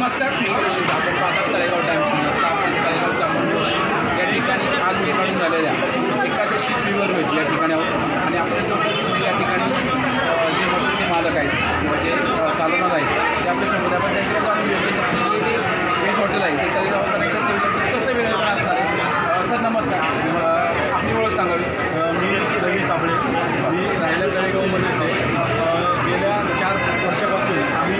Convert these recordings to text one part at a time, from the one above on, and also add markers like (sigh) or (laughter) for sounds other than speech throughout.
नमस्कार मी सुरक्षित आपण पाहतात तळेगाव टाइम्स आता आपण तळेगावचा मंडळ या ठिकाणी आज उद्घाटन झालेल्या एकादशी प्युअर व्हेज या ठिकाणी आहोत. आणि आपल्यासोबत या ठिकाणी जे हॉटेलचे मालक आहेत किंवा जे चालवणार आहेत ते आपल्यासोबत आपण त्यांच्यावर जाणून घेऊ की नक्की हे जे व्हेज हॉटेल आहे ते तळेगावकरांच्या सेवेसाठी कसं वेगळेपण असणार आहे? सर नमस्कार. आपली ओळख सांगावी. मी रवी साबळे. मी राहिल्या तळेगावमध्येच आहे अ, गेल्या चार वर्षापासून आम्ही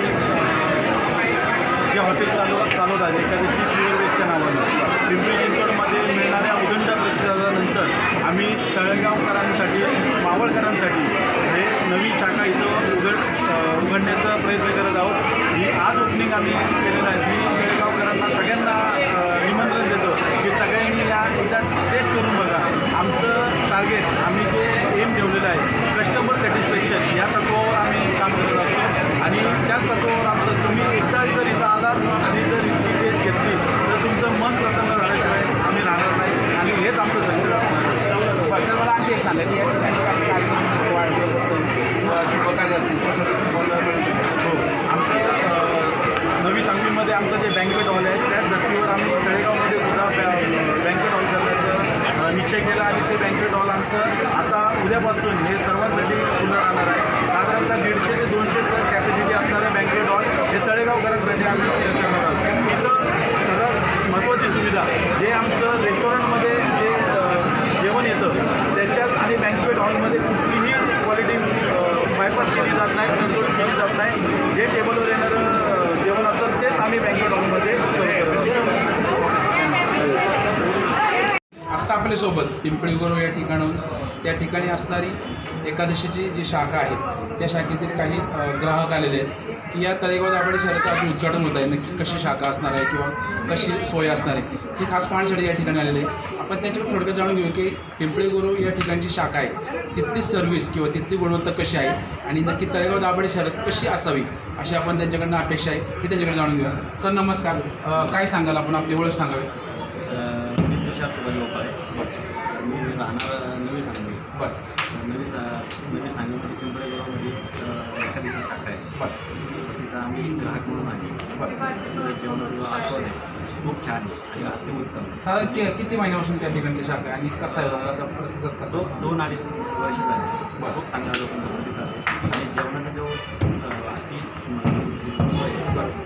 जे हॉटेल चालव चालवत आहे एखाद्याची प्युअर वेजच्या नावानं पिंपरी चिंचवडमध्ये मिळणाऱ्या उदंड प्रतिसादानंतर आम्ही तळेगावकरांसाठी मावळकरांसाठी हे नवी शाखा इथं उघड उघडण्याचा प्रयत्न करत आहोत. ही आज ओपनिंग आम्ही केलेलं आहे. मी तळेगावकरांना सगळ्यांना निमंत्रण देतो की सगळ्यांनी या एकदा टेस्ट करून बघा. आमचं टार्गेट आम्ही जे एम ठेवलेलं आहे कस्टमर सॅटिस्फॅक्शन या तत्वावर आम्ही काम करत असतो. आणि त्याच तत्वावर आमचं तुम्ही एकदा जर इथं आलात आणि जर इथली टेस्ट घेतली तर तुमचं मन प्रसन्न झाल्याशिवाय आम्ही राहणार नाही आणि हेच आमचं सक्सेस असणार आहे बरं सर मला आणखी एक सांगा की या ठिकाणी काही कार्यक्रम असतील, वाढदिवस असेल किंवा शुभकार्य असतील त्यासाठी तुम्हाला मिळू शकतो हो आमचं अ, नवी सांगलीमध्ये आमचं जे बँकेट हॉल आहे. त्याच धर्तीवर आम्ही तळेगावमध्ये सुद्धा बँकेट हॉल करण्याचा निश्चय केला आणि ते बँकेट हॉल आमचं आता उद्यापासून हे सर्वांसाठी खुलं राहणार आहे. साधारणतः दीडशे ते दोनशे कॅपॅसिटी असणारं बँकेट हॉल हे तळेगावकरांसाठी आम्ही करणार आहोत इथं सर्वात महत्त्वाची सुविधा जे आमचं रेस्टॉरंटमध्ये जे अ, जेवण येतं त्याच्यात आणि बँकवेट हॉलमध्ये कुठलीही क्वालिटी बायपास केली जात नाही कंट्रोल केली जात नाही जे टेबलवर येणारं अ, जेवण असेल तेच आम्ही बँकवेट हॉलमध्ये सर्व करत आत्ता आपल्यासोबत पिंपळी गुरव या ठिकाणाहून त्या ठिकाणी असणारी एकादशीची जी शाखा आहे त्या शाखेतील काही ग्राहक आलेले आहेत. की या तळेगाव दाभाडे शहराचं उद्घाटन होत आहे नक्की कशी शाखा असणार आहे किंवा कशी सोय असणार आहे? ही खास पाहण्यासाठी या ठिकाणी आलेले आहे आपण त्याच्यावर थोडक्यात जाणून घेऊ की पिंपळी गुरव या ठिकाणची शाखा आहे. तिथली सर्व्हिस किंवा तिथली गुणवत्ता कशी आहे? आणि नक्की तळेगाव दाभाडे शहरात कशी असावी? अशी आपण त्यांच्याकडनं अपेक्षा आहे. हे त्यांच्याकडे जाणून घेऊया. सर नमस्कार. काय सांगाल? आपण आपली ओळख सांगावी. तुषार सुभाष गोपाळे मी राहणार नवी सांगली. नवी सा नवी सांगलीमध्ये पिंपळे गावामध्ये अ, एकादशी शाखा आहे. तर तिथं आम्ही ग्राहक म्हणून आहे. जेवणाचा आस्वाद आहे. खूप छान आहे आणि अत्युत्तम साधारण किती महिन्यापासून त्या ठिकाणी ते शाखा आहे आणि कसा आहे? लोकांचा प्रतिसाद कसा? दोन अडीच वर्ष झाले. खूप चांगला लोकांचा प्रतिसाद आहे. आणि जेवणाचा जो अति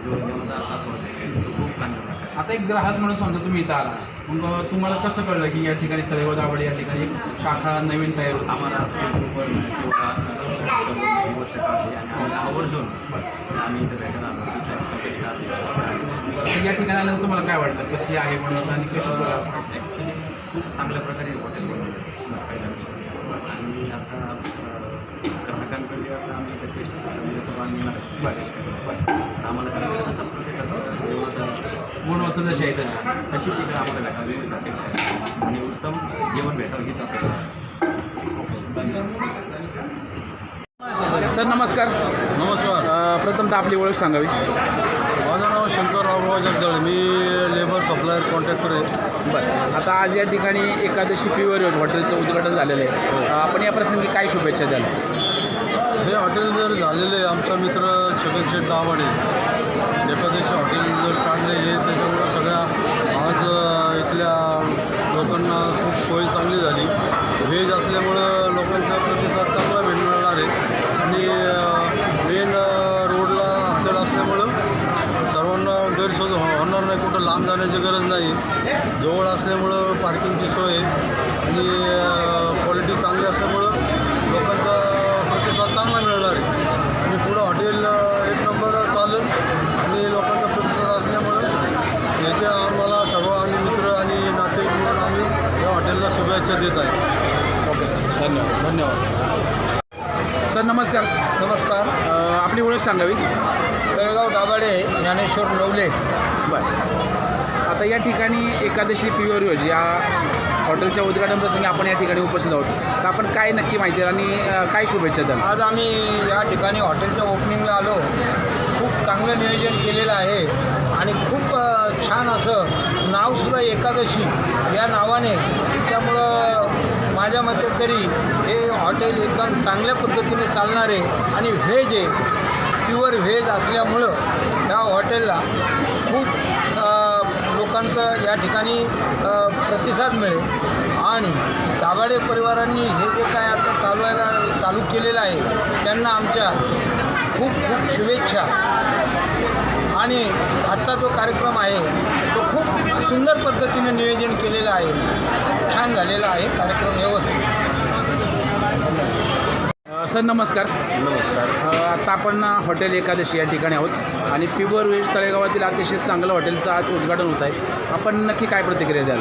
जो जेवणाचा आस्वाद आहे तो खूप चांगला आता एक ग्राहक म्हणून समजा तुम्ही इथं आला. मग तुम्हाला कसं कळलं की या ठिकाणी तळेगाव दाभाडे या ठिकाणी शाखा नवीन तयार होती? आम्हाला फेसबुकवर किंवा समोर ही गोष्ट कळली आणि आम्हाला आम्ही आलो कसं स्टार्ट तर या ठिकाणी आल्यानंतर तुम्हाला काय वाटतं? कशी आहे म्हणून आणि असणार? ॲक्च्युली खूप चांगल्या प्रकारे हॉटेल बनवलं. आणि आता ग्राहकांचं जे आता आम्ही इथं टेस्ट करतो आम्ही येणारच आम्हाला प्रतिसाद जेवणाचा गुणवत्ता जशी आहे तशी. तशीच इकडे आम्हाला भेटावी हीच अपेक्षा आहे. आणि उत्तम जेवण भेटावं हीच अपेक्षा आहे. सर नमस्कार. नमस्कार. प्रथमतः आपली ओळख सांगावी. माझं नाव शंकर रामराव जगदळे. मी लेबर सप्लायर कॉन्ट्रॅक्टर आहे. बरं. आता आज या ठिकाणी एकादशी प्युअर योज हॉटेलचं उद्घाटन झालेलं आहे. आपण या प्रसंगी काय शुभेच्छा द्याल? हे हॉटेल जर झालेलं आहे आमचा मित्र छगन शेठ दाभाडे एकादशी हॉटेल जर काढले हे त्याच्यामुळं सगळ्या आज इथल्या लोकांना खूप सोय चांगली झाली. व्हेज असल्यामुळं लोकांचा प्रतिसाद चांगला भेटणार आहे. आणि मेन रोडला हॉटेल असल्यामुळं सर्वांना गैरसोय हो-, होणार नाही कुठं लांब जाण्याची गरज नाही. जवळ असल्यामुळं पार्किंगची सोय आहे. आणि क्वालिटी चांगली असल्यामुळं धन्यवाद धन्यवाद. सर नमस्कार. नमस्कार. अ, आपली ओळख सांगावी? तळेगाव दाभाडे ज्ञानेश्वर नवले. बरं. आता या ठिकाणी एकादशी प्युअर योज या हॉटेलच्या उद्घाटन प्रसंगी आपण या ठिकाणी उपस्थित आहोत. तर आपण काय नक्की माहिती द्याल आणि अ, काय शुभेच्छा द्याल? आज आम्ही या ठिकाणी हॉटेलच्या ओपनिंगला आलो. खूप चांगलं नियोजन केलेलं आहे आणि खूप अ, छान असं नावसुद्धा एकादशी या नावाने. त्यामुळं माझ्या मते तरी हे हॉटेल एकदम चांगल्या पद्धतीने चालणारे आणि व्हेज आहे. प्युअर व्हेज असल्यामुळं ह्या हॉटेलला खूप लोकांचा लोकांचं या ठिकाणी प्रतिसाद मिळेल. आणि दाभाडे परिवारांनी हे जे काय आता चालवायला चालू केलेलं आहे त्यांना आमच्या खूप खूप शुभेच्छा. आणि आजचा जो कार्यक्रम आहे सुंदर पद्धतीने नियोजन केलेलं आहे. छान झालेलं आहे. कार्यक्रम व्यवस्थित. सर नमस्कार. नमस्कार. आता आपण हॉटेल एकादशी या ठिकाणी आहोत आणि प्युअर व्हेज तळेगावातील अतिशय चांगलं हॉटेलचं आज उद्घाटन होत आहे. आपण नक्की काय प्रतिक्रिया द्याल?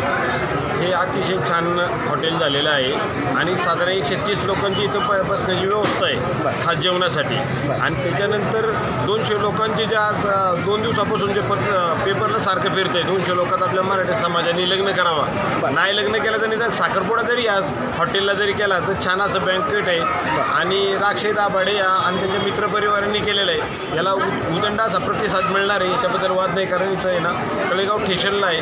हे अतिशय छान हॉटेल झालेलं आहे आणि साधारण एकशे तीस लोकांची इथं प बसण्याची व्यवस्था. आहे खास जेवणासाठी. आणि त्याच्यानंतर दोनशे लोकांची जे आज दोन दिवसापासून जे पत पेपरला सारखं फिरतं आहे दोनशे लोकात आपल्या मराठी समाजाने लग्न करावा. नाही लग्न केलं तर निदान साखरपुडा जरी आज हॉटेलला जरी केला तर छान असं बँकेट आहे. आणि राक्षे दाभाडे या आणि त्यांच्या मित्रपरिवारांनी केलेलं आहे. याला उ- उदंड असा प्रतिसाद मिळणार आहे याच्याबद्दल वाद नाही कारण इथं आहे ना तळेगाव स्टेशनला आहे.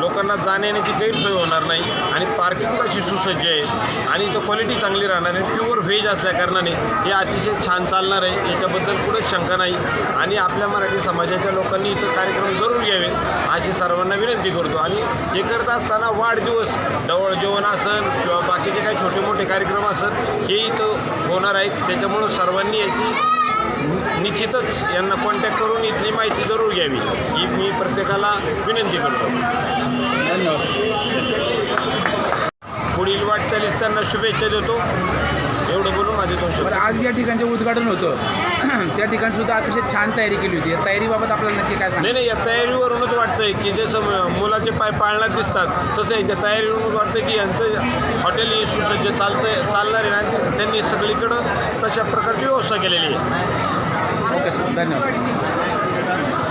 लोकांना जाण्याची गैरसोय होणार नाही आणि पार्किंग अशी सुसज्ज आहे आणि इथं क्वालिटी चांगली राहणार आहे प्युअर व्हेज असल्याकारणाने हे अतिशय छान चालणार आहे याच्याबद्दल कुठंच शंका नाही. आणि आपल्या मराठी समाजाच्या लोकांनी इथं कार्यक्रम जरूर घ्यावे अशी सर्वांना विनंती करतो. आणि हे करत असताना वाढदिवस डवळ जेवण असेल किंवा बाकीचे काही छोटे मोठे कार्यक्रम असेल हे इथं होणार आहेत त्याच्यामुळं सर्वांनी याची निश्चितच यांना कॉन्टॅक्ट करून इथली माहिती जरूर घ्यावी. ही मी प्रत्येकाला विनंती करतो. धन्यवाद. शुभेच्छा देतो. एवढं बोलून माझे दोन शब्द. आज या ठिकाणचे उद्घाटन होतं. (clears throat) त्या ठिकाणी सुद्धा अतिशय छान तयारी केली होती. या तयारीबाबत आपल्याला नक्की काय सांगा नाही नाही या तयारीवरूनच वाटतंय की जसं मुलाचे पाय पाळण्यात दिसतात तसं याच्या तयारीवरूनच वाटतं की यांचं हॉटेल सुसज्ज चालतंय चालणार आहे आणि त्यांनी सगळीकडं तशा प्रकारची व्यवस्था केलेली आहे. Okay sir. धन्यवाद.